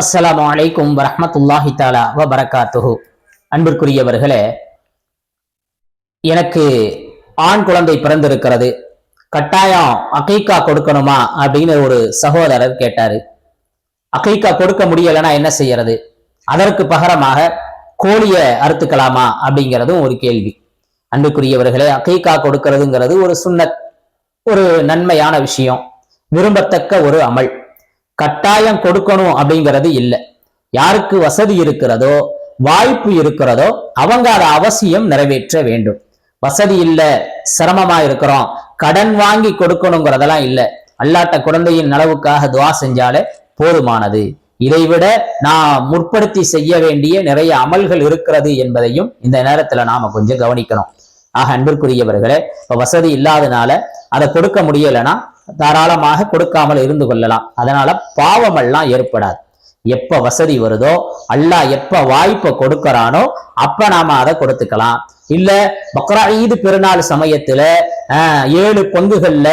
அஸ்லாம் வலைக்கும் வரமத்துல்லாஹி தாலா வ பரகாத்துஹு அன்பிற்குரியவர்களே எனக்கு ஆண் குழந்தை பிறந்திருக்கிறது. கட்டாயம் அகைக்கா கொடுக்கணுமா அப்படின்னு ஒரு சகோதரர் கேட்டாரு. அகைக்கா கொடுக்க முடியலைன்னா என்ன செய்யறது? அதற்கு பகரமாக கோழியை அறுத்துக்கலாமா அப்படிங்கிறதும் ஒரு கேள்வி. அன்புக்குரியவர்களே அகைக்கா கொடுக்கிறதுங்கிறது ஒரு சுண்ணத் ஒரு நன்மையான விஷயம். விரும்பத்தக்க ஒரு அமல். கட்டாயம் கொடுக்கணும் அப்படிங்கிறது இல்லை. யாருக்கு வசதி இருக்கிறதோ வாய்ப்பு இருக்கிறதோ அவங்க அதை அவசியம் நிறைவேற்ற வேண்டும். வசதி இல்ல சிரமமா இருக்கிறோம். கடன் வாங்கி கொடுக்கணுங்கிறதெல்லாம் இல்லை. அல்லாட்ட குழந்தையின் நலவுக்காக துவா செஞ்சாலே போதுமானது. இதைவிட நான் முற்படுத்தி செய்ய வேண்டிய நிறைய அமல்கள் இருக்கிறது என்பதையும் இந்த நேரத்துல நாம கொஞ்சம் கவனிக்கணும். ஆக அன்பிற்குரியவர்களே இப்போ வசதி இல்லாதனால அதை கொடுக்க முடியலைன்னா தாராளமாக கொடுக்காமல் இருந்து கொள்ளலாம். அதனால பாவமெல்லாம் ஏற்படாது. எப்ப வசதி வருதோ அல்லாஹ் எப்ப வாய்ப்பை கொடுக்கறானோ அப்ப நாம அதை கொடுத்துக்கலாம். இல்ல பக்ரா ஈது பெருநாள் சமயத்துல ஏழு பங்குகள்ல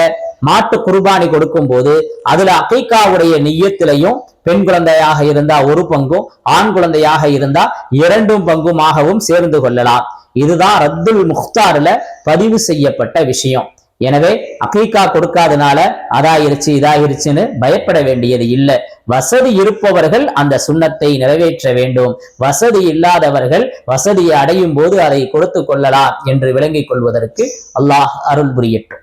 மாட்டு குர்பானி கொடுக்கும் போது அதுல அகைக்காவுடைய நெய்யத்திலையும் பெண் குழந்தையாக இருந்தா ஒரு பங்கும் ஆண் குழந்தையாக இருந்தா இரண்டும் பங்குமாகவும் சேர்ந்து கொள்ளலாம். இதுதான் ரத்துல் முக்தார்ல பதிவு செய்யப்பட்ட விஷயம். எனவே அகைக்கா கொடுக்காதனால அதாயிருச்சு இதாயிருச்சுன்னு பயப்பட வேண்டியது இல்லை. வசதி இருப்பவர்கள் அந்த சுண்ணத்தை நிறைவேற்ற வேண்டும். வசதி இல்லாதவர்கள் வசதியை அடையும் போது அதை கொடுத்து கொள்ளலாம் என்று விளங்கிக் கொள்வதற்கு அல்லாஹ் அருள் புரியட்டும்.